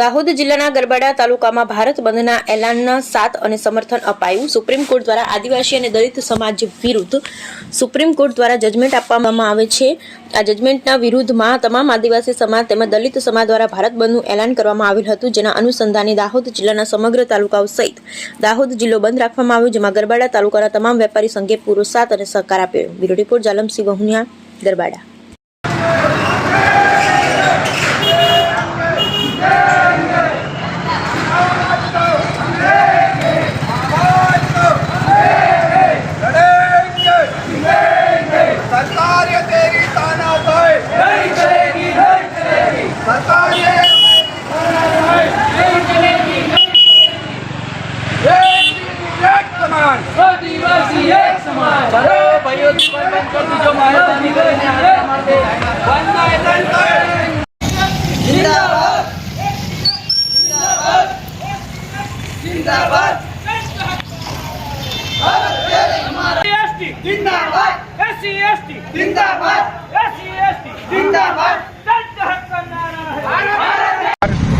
દાહોદ જિલ્લાના ગરબાડા તાલુકામાં ભારત બંધના એલાનના સાથ અને સમર્થન અપાયું. સુપ્રીમ કોર્ટ દ્વારા આદિવાસી અને દલિત સમાજ વિરુદ્ધ સુપ્રીમ કોર્ટ દ્વારા જજમેન્ટ આપવામાં આવે છે. આ જજમેન્ટના વિરુદ્ધમાં તમામ આદિવાસી સમાજ તેમજ દલિત સમાજ દ્વારા ભારત બંધનું એલાન કરવામાં આવેલ હતું, જેના અનુસંધાને દાહોદ જિલ્લાના સમગ્ર તાલુકાઓ સહિત દાહોદ જિલ્લો બંધ રાખવામાં આવ્યો, જેમાં ગરબાડા તાલુકાના તમામ વેપારી સંઘે પૂરો સાથ અને સહકાર આપ્યો. Bureau report Jalamsinh Vahuniya, Garbada.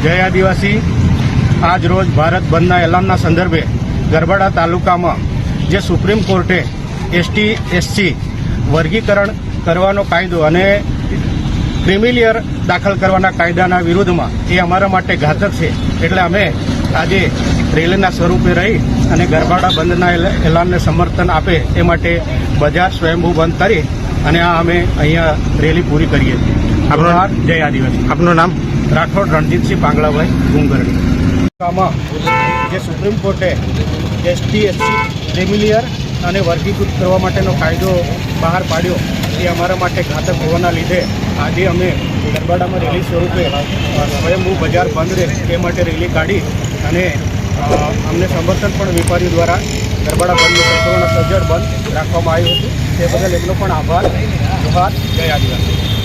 જય આદિવાસી. આજ રોજ ભારત બંધના એલાનના સંદર્ભે ગરબાડા તાલુકામાં જે સુપ્રીમ કોર્ટે એસટી, એસસી વર્ગીકરણ કરવાનો કાયદો અને ક્રિમિલિયર દાખલ કરવાના કાયદાના વિરુદ્ધમાં એ અમારા માટે ઘાતક છે. એટલે અમે આજે રેલીના સ્વરૂપે રહી અને ગરબાડા બંધના એલ- એલાનને સમર્થન આપે એ માટે બજાર સ્વયંભૂ બંધ કરી અને આ અમે અહીંયા રેલી પૂરી કરીએ છીએ. આપણો જય આદિવાસી. આપનું નામ? રાઠોડ રણજીતસિંહ પાંગળાભાઈ ગુંગરડી જે સુપ્રીમ કોર્ટે એસટી એસસી ક્રિમિલિયર અને વર્ગીકૃત કરવા માટેનો કાયદો બહાર પાડ્યો એ અમારા માટે ઘાતક હોવાના લીધે આજે અમે ગરબાડામાં રેલી સ્વરૂપે સ્વયંભૂ બજાર બંધ રહે તે માટે રેલી કાઢી અને અમને સમર્થન પણ વેપારીઓ દ્વારા ગરબાડા બંધનું સંપૂર્ણ સજ્જડ બંધ રાખવામાં આવ્યું હતું. તે બદલ એમનો પણ આભાર, જોહાર, જય આદિવાસી.